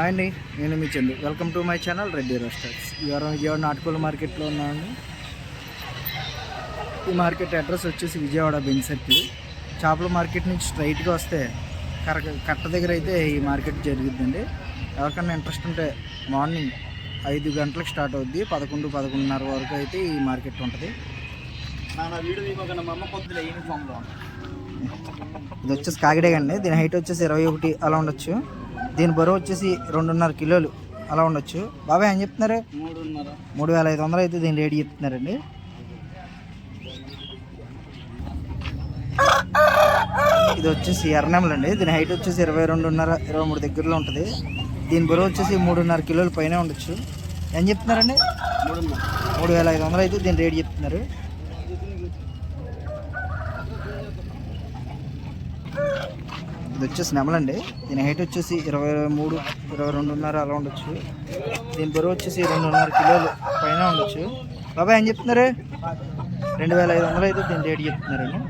Hi అండి నేను మీ Chandu. Welcome to my channel Reddy roasters ఇవాళ విజయవాడ నాటుకోల మార్కెట్లో ఉన్నాను ఈ మార్కెట్ అడ్రస్ వచ్చేసి విజయవాడ బెంచ్ సర్కిల్. చేపల మార్కెట్ నుంచి స్ట్రైట్గా వస్తే కర కట్ట దగ్గర అయితే ఈ మార్కెట్ జరుగుద్దండి. ఎవరికన్నా ఇంట్రెస్ట్ ఉంటే మార్నింగ్ ఐదు గంటలకు స్టార్ట్ అవుద్ది. పదకొండు పదకొండున్నర వరకు అయితే ఈ మార్కెట్ ఉంటుంది. ఇది వచ్చేసి కాకిడే అండి దీని హైట్ వచ్చేసి ఇరవై ఒకటి అలా ఉండొచ్చు. దీని బరువు వచ్చేసి రెండున్నర కిలోలు. అలా ఉండొచ్చు. బాబాయ్ ఏం చెప్తున్నారు? మూడు వేల ఐదు వందలు అయితే దీని రేట్ చెప్తున్నారండి. ఇది వచ్చేసి ఎర్రనెమలు అండి. దీని హైట్ వచ్చేసి ఇరవై రెండున్నర ఇరవై మూడు దగ్గరలో ఉంటుంది. దీని బరువు వచ్చేసి మూడున్నర కిలోలు పైన ఉండొచ్చు. ఏం చెప్తున్నారండి? మూడు వేల ఐదు వందలు అయితే దీని రేట్ చెప్తున్నారు. ఇది వచ్చేసి నెమలండి దీని హైట్ వచ్చేసి ఇరవై మూడు ఇరవై రెండున్నర అలా ఉండొచ్చు. దీని బరువు వచ్చేసి రెండున్నర కిలోలు పైన ఉండొచ్చు. బాబాయ్ ఏం చెప్తున్నారు? రెండు వేల ఐదు వందలు అయితే దీని రేట్ చెప్తున్నారండి.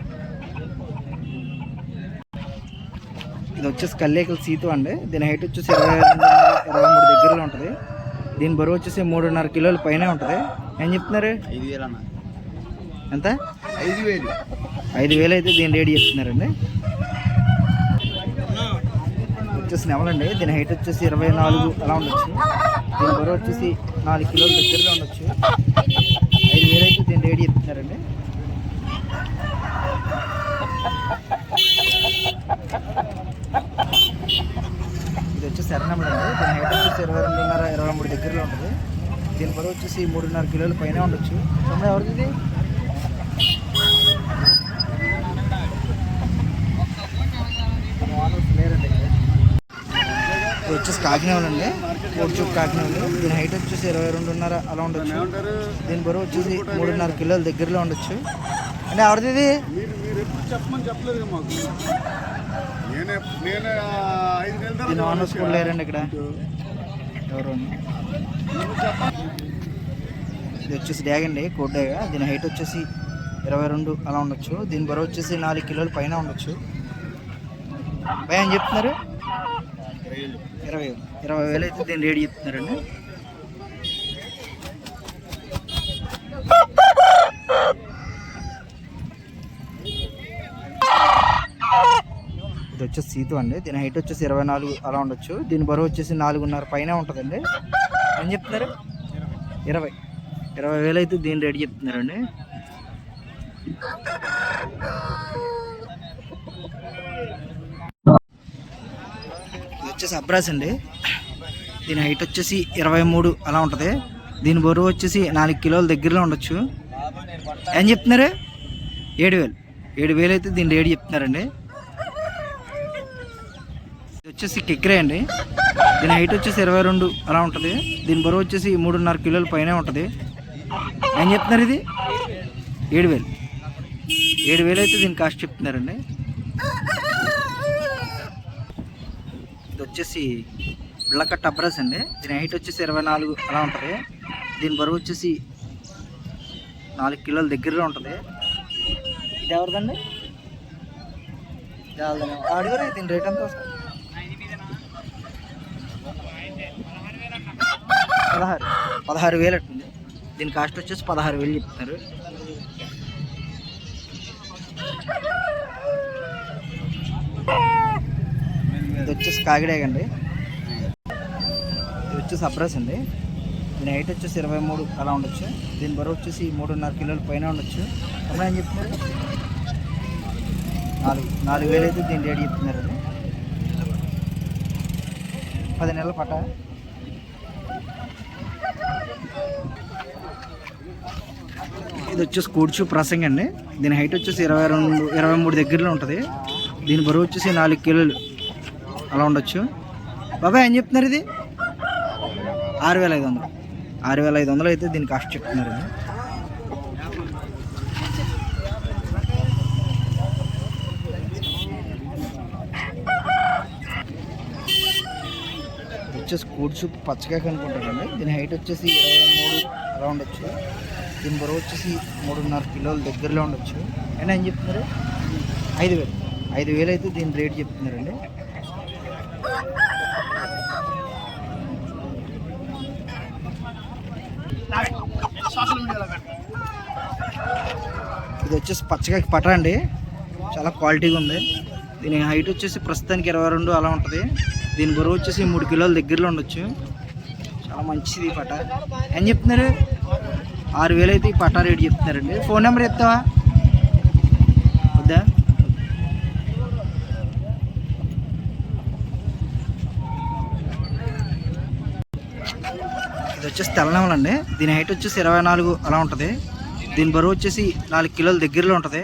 ఇది వచ్చేసి కల్లేకల సీతు అండి. దీని హైట్ వచ్చేసి ఇరవై ఇరవై మూడు దగ్గరలో ఉంటుంది. దీని బరువు వచ్చేసి మూడున్నర కిలోల పైన ఉంటుంది. ఏం చెప్తున్నారు? ఐదు వేలు అన్న. ఎంత? ఐదు వేలు. ఐదు వేలు అయితే దీని రేట్ చెప్తున్నారండి. వచ్చేసి నెమలండి దీని హైట్ వచ్చేసి ఇరవై నాలుగు అలా ఉండొచ్చు. దీని బరువు వచ్చేసి నాలుగు కిలోల దగ్గరలో ఉండొచ్చు. ఐదు వేలు అయితే దీని రేట్ చెప్తున్నారండి. ఇది వచ్చేసి ఎర్రనెమలండి దీని హైట్ వచ్చేసి ఇరవై రెండున్నర ఇరవై మూడు దగ్గరలో ఉంటుంది. దీని బరువు వచ్చేసి మూడున్నర కిలోల పైన ఉండొచ్చు. తొమ్మిది ఎవరిది ఇది? వచ్చేసి కాకినాడ అండి. కోడిచూపు కాకినాడలో దీని హైట్ వచ్చేసి ఇరవై రెండున్నర అలా ఉండొచ్చు. దీని బరువు వచ్చేసి మూడున్నర కిలోల దగ్గరలో ఉండొచ్చు. అంటే ఎవరిది ఇది? చెప్పమని చెప్పలేదు మాకు దీని ఓనర్స్ కూడా లేరండి ఇక్కడ? ఎవరు? ఇది వచ్చేసి డ్యాగ్ అండి కోడ్ డ్యాగ్. దీని హైట్ వచ్చేసి ఇరవై రెండు అలా ఉండొచ్చు. దీని బరువు వచ్చేసి నాలుగు కిలోల పైన ఉండొచ్చు. భయ అని చెప్తున్నారు? ఇరవై వేలు. ఇరవై వేలు. అయితే దీని రేట్ చెప్తున్నారండి. ఇది వచ్చేసి సీతు అండి. దీని హైట్ వచ్చేసి ఇరవై నాలుగు అలా ఉండొచ్చు. దీని బరువు వచ్చేసి నాలుగున్నర పైన ఉంటుందండి. ఏం చెప్తున్నారు? ఇరవై. ఇరవై వేలు అయితే దీని రేట్ చెప్తున్నారండి. వచ్చేసి అబ్రాస్ అండి. దీని హైట్ వచ్చేసి ఇరవై మూడు అలా ఉంటుంది. దీని బరువు వచ్చేసి నాలుగు కిలోల దగ్గరలో ఉండొచ్చు. ఏం చెప్తున్నారు? ఏడు వేలు ఏడు వేలు అయితే దీని రేటు చెప్తున్నారండి. ఇది వచ్చేసి కిక్రే అండి. దీని హైట్ వచ్చేసి ఇరవై రెండు అలా ఉంటుంది. దీని బరువు వచ్చేసి మూడున్నర కిలోల పైనే ఉంటుంది. ఏం చెప్తున్నారు ఇది? ఏడు వేలు ఏడు వేలు అయితే దీని కాస్ట్ చెప్తున్నారండి. వచ్చేసి బిళ్ళకట్ట అబ్రస్ అండి. దీని హైట్ వచ్చేసి ఇరవై నాలుగు అలా ఉంటుంది. దీని బరువు వచ్చేసి నాలుగు కిలోల దగ్గరలో ఉంటుంది. ఇది ఎవరిదండి? అడిగారు దీని రేట్ ఎంత వస్తుంది? పదహారు. పదహారు వేలు అట్టుంది. దీని కాస్ట్ వచ్చేసి పదహారు వేలు చెప్తున్నారు. వచ్చేసి కాకిడాగ్ అండి. ఇది వచ్చేసి అప్రస్ అండి. దీని హైట్ వచ్చేసి ఇరవై మూడు అలా ఉండొచ్చు. దీని బరువు వచ్చేసి మూడున్నర కిలోల పైన ఉండొచ్చు. అప్పుడు ఏం చెప్తున్నారు? నాలుగు నాలుగు వేలు అయితే దీని రేట్ చెప్తున్నారు పది నెలల పట ఇది వచ్చేసి కూర్చు ప్రాసెసింగ్ అండి. దీని హైట్ వచ్చేసి ఇరవై రెండు ఇరవై మూడు దగ్గరలో ఉంటుంది. దీని బరువు వచ్చేసి నాలుగు కిలోలు అలా ఉండొచ్చు. బాబాయ్ ఏం చెప్తున్నారు ఇది? ఆరు వేల ఐదు వందలు. ఆరు వేల ఐదు వందలు అయితే దీని కాస్ట్ చెప్తున్నారు ఇది. వచ్చేసి కూర్చు పచ్చగా కనుక్కుంటారండి. దీని హైట్ వచ్చేసి ఇరవై మూడు అలా ఉండొచ్చు. దీని బరువు వచ్చేసి మూడున్నర కిలోల దగ్గరలో ఉండొచ్చు. అయినా ఏం చెప్తున్నారు? ఐదు వేలు. ఐదు వేలు అయితే దీని రేట్ చెప్తున్నారండి. ఇది వచ్చేసి పచ్చగా పట అండి. చాలా క్వాలిటీగా ఉంది. దీని హైట్ వచ్చేసి ప్రస్తుతానికి ఇరవై రెండు అలా ఉంటుంది. దీని బరువు వచ్చేసి మూడు కిలోల దగ్గరలో ఉండొచ్చు. చాలా మంచిది ఈ పట ఏం చెప్తున్నారు? ఆరు వేలు అయితే ఈ పటా రేటు చెప్తున్నారండి. ఫోన్ నెంబర్ చెప్తావా? ఇది వచ్చేసి తెల్లనెమలు అండి. దీని హైట్ వచ్చేసి ఇరవై నాలుగు అలా ఉంటుంది. దీని బరువు వచ్చేసి నాలుగు కిలోల దగ్గరలో ఉంటుంది.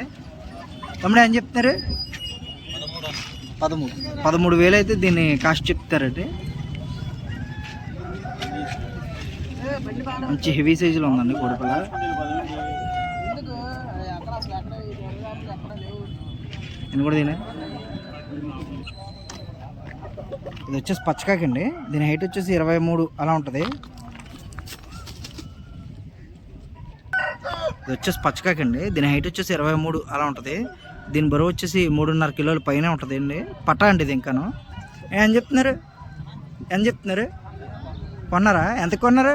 తమ్ముడు ఏం చెప్తున్నారు? పదమూడు. పదమూడు వేలు అయితే దీన్ని కాస్ట్ చెప్తారండి. మంచి హెవీ సైజులో ఉందండి కోడిపిల్ల నేను కూడా దీని ఇది వచ్చేసి పచ్చకాకండి దీని హైట్ వచ్చేసి ఇరవై మూడు అలా ఉంటుంది. ఇది వచ్చేసి పచ్చకాకండి. దీని హైట్ వచ్చేసి ఇరవై మూడు అలా ఉంటుంది. దీని బరువు వచ్చేసి మూడున్నర కిలోల పైన ఉంటుంది అండి. పట్టా అండి ఇది ఇంకాను. ఏం చెప్తున్నారు? ఏం చెప్తున్నారు? కొన్నారా? ఎంత కొన్నారు?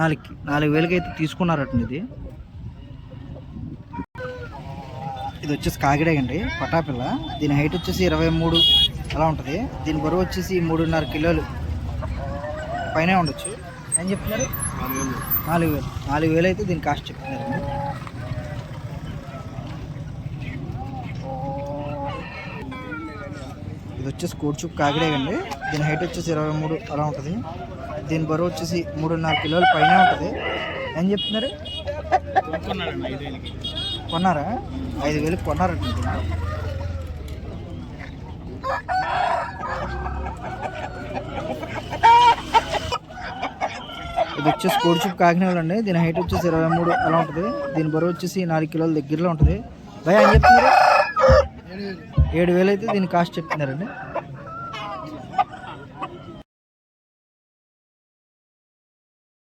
నాలుగు నాలుగు వేలకి అయితే తీసుకున్నారటండి ఇది. ఇది వచ్చేసి కాకిడే అండి పటాపిల్ల దీని హైట్ వచ్చేసి ఇరవై మూడు అలా ఉంటుంది. దీని బరువు వచ్చేసి మూడున్నర కిలోలు పైన ఉండొచ్చు. ఏం చెప్తున్నారు? నాలుగు వేలు. నాలుగు వేలు అయితే దీని కాస్ట్ చెప్తున్నారండి ఇది వచ్చేసి కోడ్చుక్ కాకిడే అండి దీని హైట్ వచ్చేసి ఇరవై మూడు అలా ఉంటుంది. దీని బరువు వచ్చేసి మూడున్నర కిలోల పైన ఉంటుంది. ఏం చెప్తున్నారు? కొన్నారా? ఐదు వేలకు కొన్నారండి. ఇది వచ్చేసి కోడిచూపు కాకినాడ అండి. దీని హైట్ వచ్చేసి ఇరవై మూడు అలా ఉంటుంది. దీని బరువు వచ్చేసి నాలుగు కిలోల దగ్గరలో ఉంటుంది. భయ చెప్తున్నారు? ఏడు వేలు అయితే దీని కాస్ట్ చెప్తున్నారండి.